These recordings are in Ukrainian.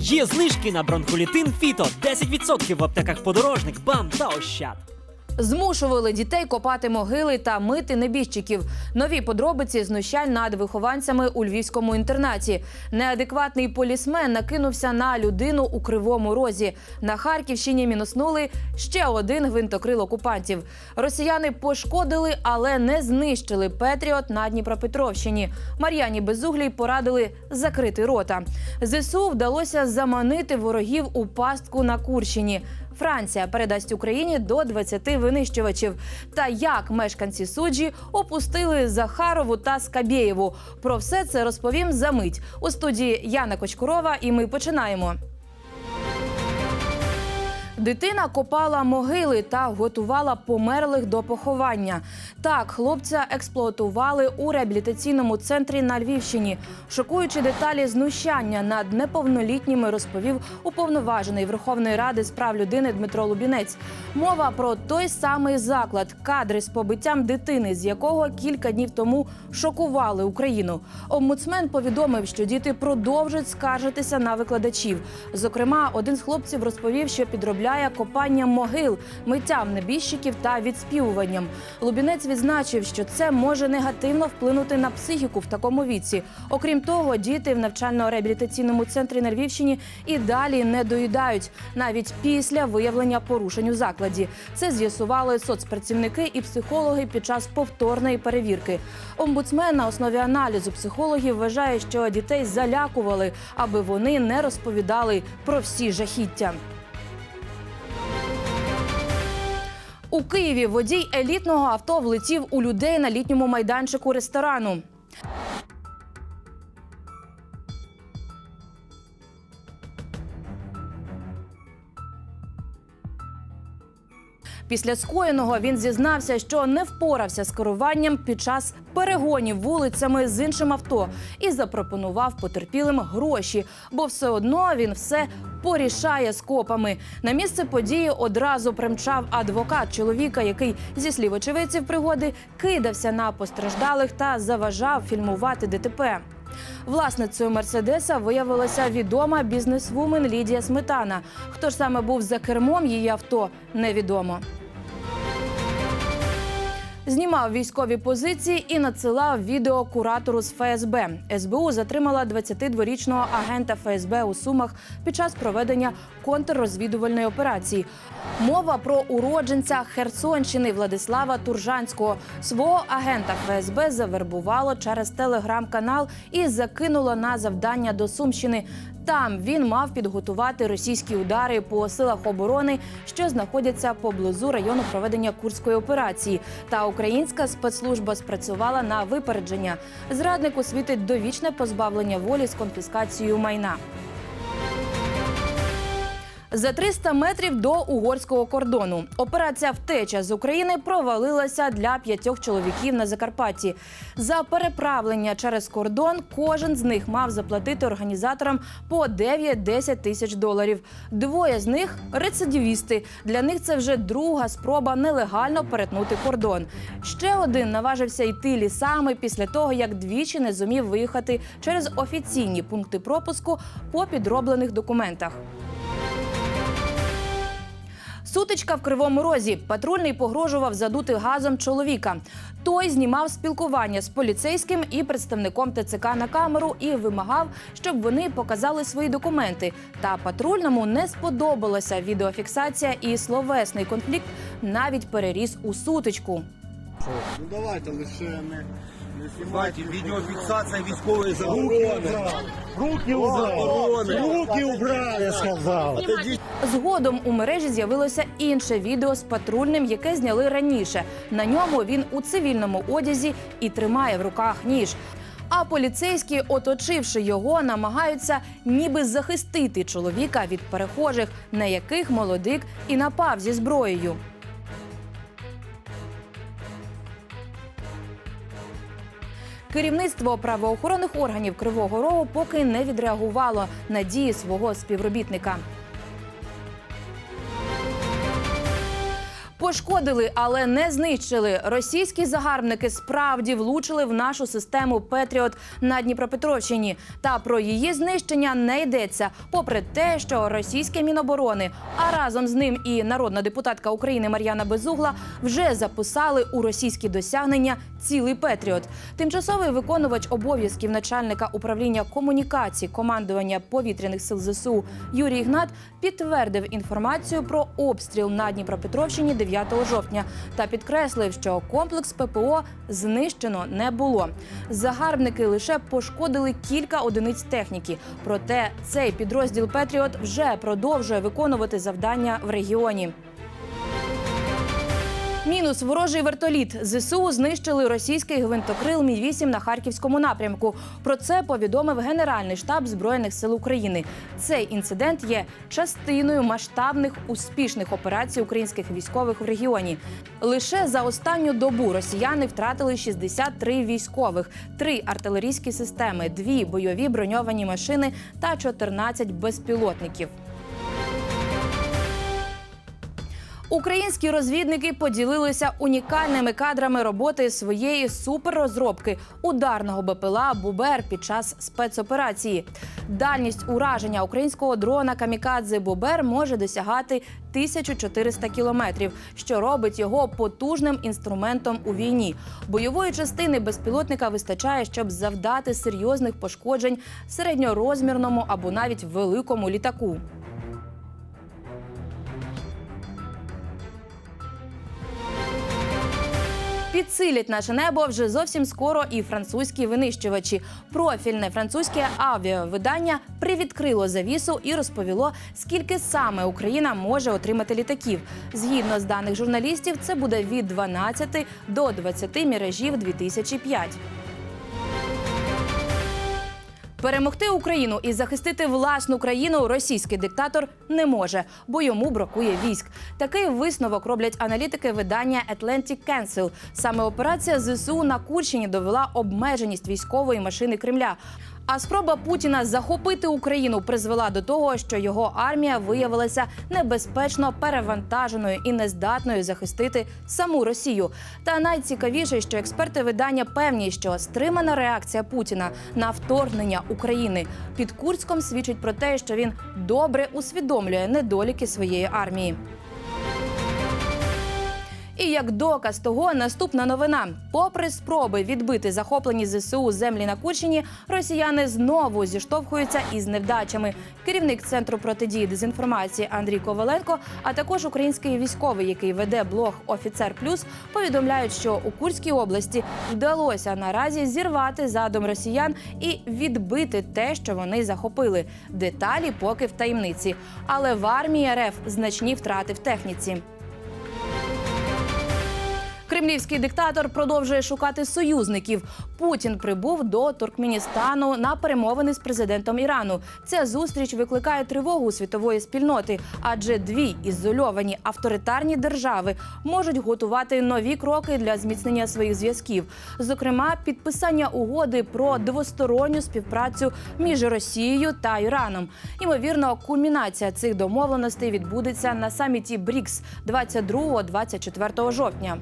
Є знижки на бронхолітин Фіто. 10% в аптеках подорожник, бам! Та ощад. Змушували дітей копати могили та мити небіжчиків. Нові подробиці знущань над вихованцями у львівському інтернаті. Неадекватний полісмен накинувся на людину у кривому розі. На Харківщині мінуснули ще один гвинтокрил окупантів. Росіяни пошкодили, але не знищили Петріот на Дніпропетровщині. Мар'яні Безуглій порадили закрити рота. Зсу вдалося заманити ворогів у пастку на Курщині. Франція передасть Україні до 20 винищувачів. Та як мешканці суджі опустили Захарову та Скабєєву. Про все це розповім за мить у студії Яна Кочкурова. І ми починаємо. Дитина копала могили та готувала померлих до поховання. Так, хлопця експлуатували у реабілітаційному центрі на Львівщині. Шокуючи деталі знущання над неповнолітніми, розповів уповноважений Верховної Ради з прав людини Дмитро Лубінець. Мова про той самий заклад, кадри з побиттям дитини, з якого кілька днів тому шокували Україну. Омбудсмен повідомив, що діти продовжують скаржитися на викладачів. Зокрема, один з хлопців розповів, що підробляє копанням могил, миттям небіжчиків та відспівуванням. Лубінець відзначив, що це може негативно вплинути на психіку в такому віці. Окрім того, діти в навчально-реабілітаційному центрі на Львівщині і далі не доїдають навіть після виявлення порушень у закладі. Це з'ясували соцпрацівники і психологи під час повторної перевірки. Омбудсмен на основі аналізу психологів вважає, що дітей залякували, аби вони не розповідали про всі жахіття. У Києві водій елітного авто влетів у людей на літньому майданчику ресторану. Після скоєного він зізнався, що не впорався з керуванням під час перегонів вулицями з іншим авто і запропонував потерпілим гроші, бо все одно він все порішає з копами. На місце події одразу примчав адвокат чоловіка, який зі слів очевидців пригоди кидався на постраждалих та заважав фільмувати ДТП. Власницею Мерседеса виявилася відома бізнесвумен Лідія Сметана. Хто ж саме був за кермом її авто, невідомо. Знімав військові позиції і надсилав відео куратору з ФСБ. СБУ затримала 22-річного агента ФСБ у Сумах під час проведення контррозвідувальної операції. Мова про уродженця Херсонщини Владислава Туржанського. Свого агента ФСБ завербувало через телеграм-канал і закинуло на завдання до Сумщини. Там він мав підготувати російські удари по силах оборони, що знаходяться поблизу району проведення курської операції. Та українська спецслужба спрацювала на випередження. Зраднику світить довічне позбавлення волі з конфіскацією майна. За 300 метрів до угорського кордону операція втеча з України провалилася для п'ятьох чоловіків на Закарпатті. За переправлення через кордон кожен з них мав заплатити організаторам по 9-10 тисяч доларів. Двоє з них рецидивісти. Для них це вже друга спроба нелегально перетнути кордон. Ще один наважився йти лісами після того, як двічі не зумів виїхати через офіційні пункти пропуску по підроблених документах. Сутичка в кривому розі. Патрульний погрожував задути газом чоловіка. Той знімав спілкування з поліцейським і представником ТЦК на камеру і вимагав, щоб вони показали свої документи. Та патрульному не сподобалася відеофіксація і словесний конфлікт навіть переріс у сутичку. Ну давайте лише не, Знімайте, відеофіксація військової Руки заборони. Руки убрали! Руки убрали, я сказав! Згодом у мережі з'явилося інше відео з патрульним, яке зняли раніше. На ньому він у цивільному одязі і тримає в руках ніж. А поліцейські, оточивши його, намагаються ніби захистити чоловіка від перехожих, на яких молодик і напав зі зброєю. Керівництво правоохоронних органів Кривого Рогу поки не відреагувало на дії свого співробітника. Пошкодили, але не знищили. Російські загарбники справді влучили в нашу систему Петріот на Дніпропетровщині. Та про її знищення не йдеться, попри те, що російське міноборони, а разом з ним і народна депутатка України Мар'яна Безугла вже записали у російські досягнення цілий Петріот. Тимчасовий виконувач обов'язків начальника управління комунікацій командування повітряних сил ЗСУ Юрій Ігнат підтвердив інформацію про обстріл на Дніпропетровщині 9 жовтня та підкреслив, що комплекс ППО знищено не було. Загарбники лише пошкодили кілька одиниць техніки. Проте цей підрозділ Петріот вже продовжує виконувати завдання в регіоні. Мінус ворожий вертоліт. ЗСУ знищили російський гвинтокрил Мі 8 на харківському напрямку. Про це повідомив Генеральний штаб збройних сил України. Цей інцидент є частиною масштабних успішних операцій українських військових в регіоні. Лише за останню добу росіяни втратили 63 військових, 3 артилерійські системи, 2 бойові броньовані машини та 14 безпілотників. Українські розвідники поділилися унікальними кадрами роботи своєї суперрозробки ударного БПЛА Бубер під час спецоперації. Дальність ураження українського дрона Камікадзе Бубер може досягати 1400 кілометрів, що робить його потужним інструментом у війні. Бойової частини безпілотника вистачає, щоб завдати серйозних пошкоджень середньорозмірному або навіть великому літаку. Підсилять наше небо вже зовсім скоро і французькі винищувачі. Профільне французьке авіавидання привідкрило завісу і розповіло, скільки саме Україна може отримати літаків. Згідно з даних журналістів, це буде від 12 до 20 міражів 2005. Перемогти Україну і захистити власну країну російський диктатор не може, бо йому бракує військ. Такий висновок роблять аналітики видання Atlantic Council. Саме операція ЗСУ на Курщині довела обмеженість військової машини Кремля. А спроба Путіна захопити Україну призвела до того, що його армія виявилася небезпечно перевантаженою і нездатною захистити саму Росію. Та найцікавіше, що експерти видання певні, що стримана реакція Путіна на вторгнення України під Курськом свідчить про те, що він добре усвідомлює недоліки своєї армії. І як доказ того, наступна новина: попри спроби відбити захоплені ЗСУ землі на Курщині, росіяни знову зіштовхуються із невдачами. Керівник центру протидії дезінформації Андрій Коваленко, а також український військовий, який веде блог Офіцер Плюс, повідомляють, що у Курській області вдалося наразі зірвати задум росіян і відбити те, що вони захопили. Деталі поки в таємниці. Але в армії РФ значні втрати в техніці. Кремлівський диктатор продовжує шукати союзників. Путін прибув до Туркменістану на перемовини з президентом Ірану. Ця зустріч викликає тривогу світової спільноти, адже дві ізольовані авторитарні держави можуть готувати нові кроки для зміцнення своїх зв'язків. Зокрема, підписання угоди про двосторонню співпрацю між Росією та Іраном. Ймовірно, кульмінація цих домовленостей відбудеться на саміті БРІКС 22-24 жовтня.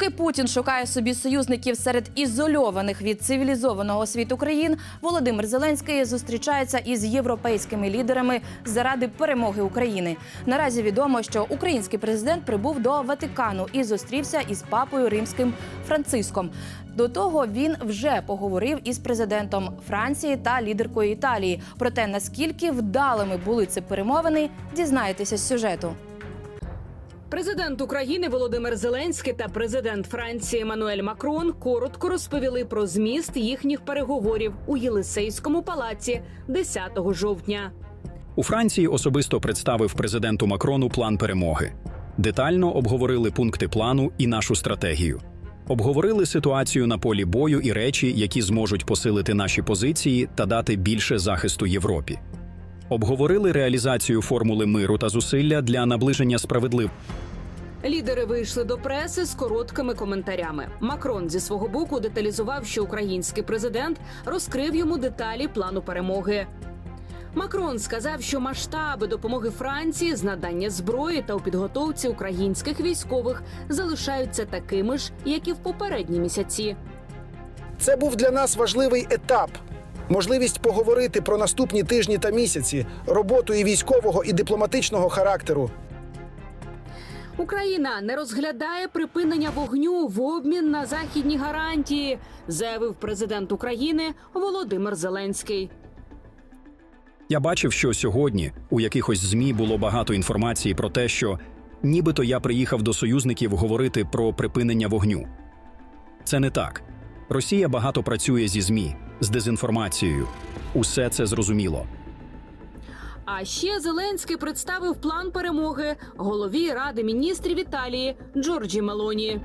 Поки Путін шукає собі союзників серед ізольованих від цивілізованого світу країн, Володимир Зеленський зустрічається із європейськими лідерами заради перемоги України. Наразі відомо, що український президент прибув до Ватикану і зустрівся із папою римським Франциском. До того він вже поговорив із президентом Франції та лідеркою Італії. Про те, наскільки вдалими були ці перемовини, дізнаєтеся з сюжету. Президент України Володимир Зеленський та президент Франції Еммануель Макрон коротко розповіли про зміст їхніх переговорів у Єлисейському палаці 10 жовтня. У Франції особисто представив президенту Макрону план перемоги. Детально обговорили пункти плану і нашу стратегію. Обговорили ситуацію на полі бою і речі, які зможуть посилити наші позиції та дати більше захисту Європі. Обговорили реалізацію формули миру та зусилля для наближення справедливості. Лідери вийшли до преси з короткими коментарями. Макрон зі свого боку деталізував, що український президент розкрив йому деталі плану перемоги. Макрон сказав, що масштаби допомоги Франції з надання зброї та у підготовці українських військових залишаються такими ж, як і в попередні місяці. Це був для нас важливий етап. Можливість поговорити про наступні тижні та місяці, роботу і військового, і дипломатичного характеру. Україна не розглядає припинення вогню в обмін на західні гарантії, заявив президент України Володимир Зеленський. Я бачив, що сьогодні у якихось змі було багато інформації про те, що нібито я приїхав до союзників говорити про припинення вогню. Це не так. Росія багато працює зі змі з дезінформацією. Усе це зрозуміло. А ще Зеленський представив план перемоги голові ради міністрів Італії Джорджі Мелоні.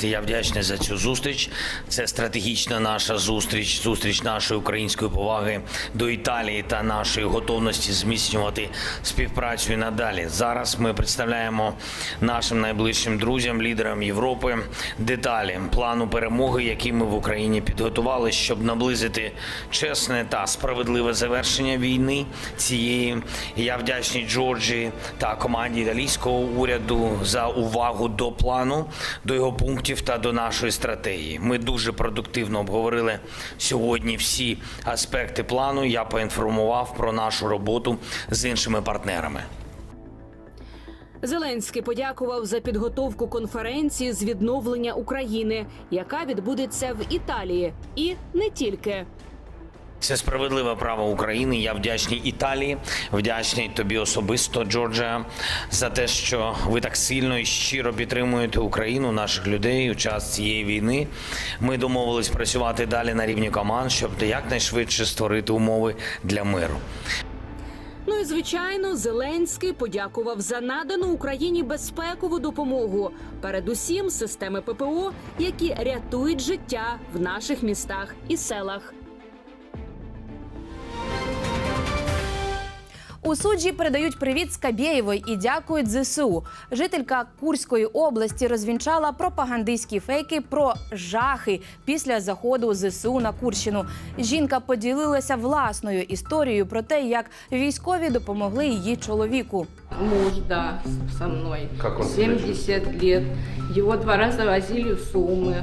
Я вдячний за цю зустріч. Це стратегічна наша зустріч, зустріч нашої української поваги до Італії та нашої готовності зміцнювати співпрацю і надалі. Зараз ми представляємо нашим найближчим друзям, лідерам Європи, деталі плану перемоги, який ми в Україні підготували, щоб наблизити чесне та справедливе завершення війни цієї. Я вдячний Джорджі та команді італійського уряду за увагу до плану, до його пунктів та до нашої стратегії. Ми дуже продуктивно обговорили сьогодні всі аспекти плану. Я поінформував про нашу роботу з іншими партнерами. Зеленський подякував за підготовку конференції з відновлення України, яка відбудеться в Італії, і не тільки. Це справедливе право України. Я вдячний Італії, вдячний тобі особисто, Джорджія, за те, що ви так сильно і щиро підтримуєте Україну, наших людей у час цієї війни. Ми домовились працювати далі на рівні команд, щоб якнайшвидше створити умови для миру. Ну і звичайно, Зеленський подякував за надану Україні безпекову допомогу, передусім системи ППО, які рятують життя в наших містах і селах. У суджі передають привіт Скабєєвої і дякують ЗСУ. Жителька Курської області розвінчала пропагандистські фейки про жахи після заходу ЗСУ на Курщину. Жінка поділилася власною історією про те, як військові допомогли її чоловіку. Муж, да, со мной. 70 лет. Его два раза возили в Сумы.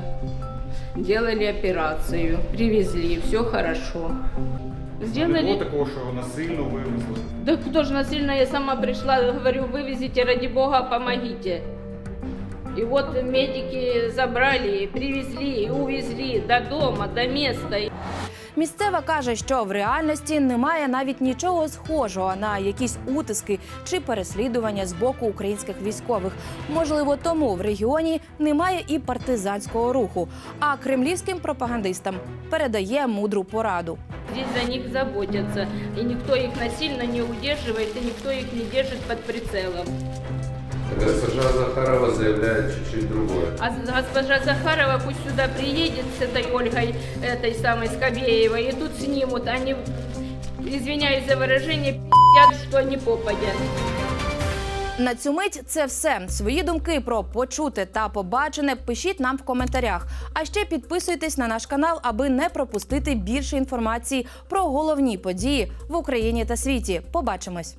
Делали операцию. Привезли. Все хорошо. Сделали... Не було такого, що насильно вивезли. Да кто же насильно, я сама пришла, говорю, вывезите, ради бога, помогите. И вот медики забрали, привезли, и увезли до дома, до места. Місцева каже, що в реальності немає навіть нічого схожого на якісь утиски чи переслідування з боку українських військових. Можливо, тому в регіоні немає і партизанського руху. А кремлівським пропагандистам передає мудру пораду. Здесь за них заботятся, и никто их насильно не удерживает, и никто их не держит под прицелом. Госпожа Захарова заявляет чуть-чуть другое. А госпожа Захарова пусть сюда приедет с этой Ольгой, этой самой Скобеевой, и тут снимут. Они, извиняюсь за выражение, пи***ят, что не попадят. На цю мить це все. Свої думки про почуте та побачене пишіть нам в коментарях. А ще підписуйтесь на наш канал, аби не пропустити більше інформації про головні події в Україні та світі. Побачимось.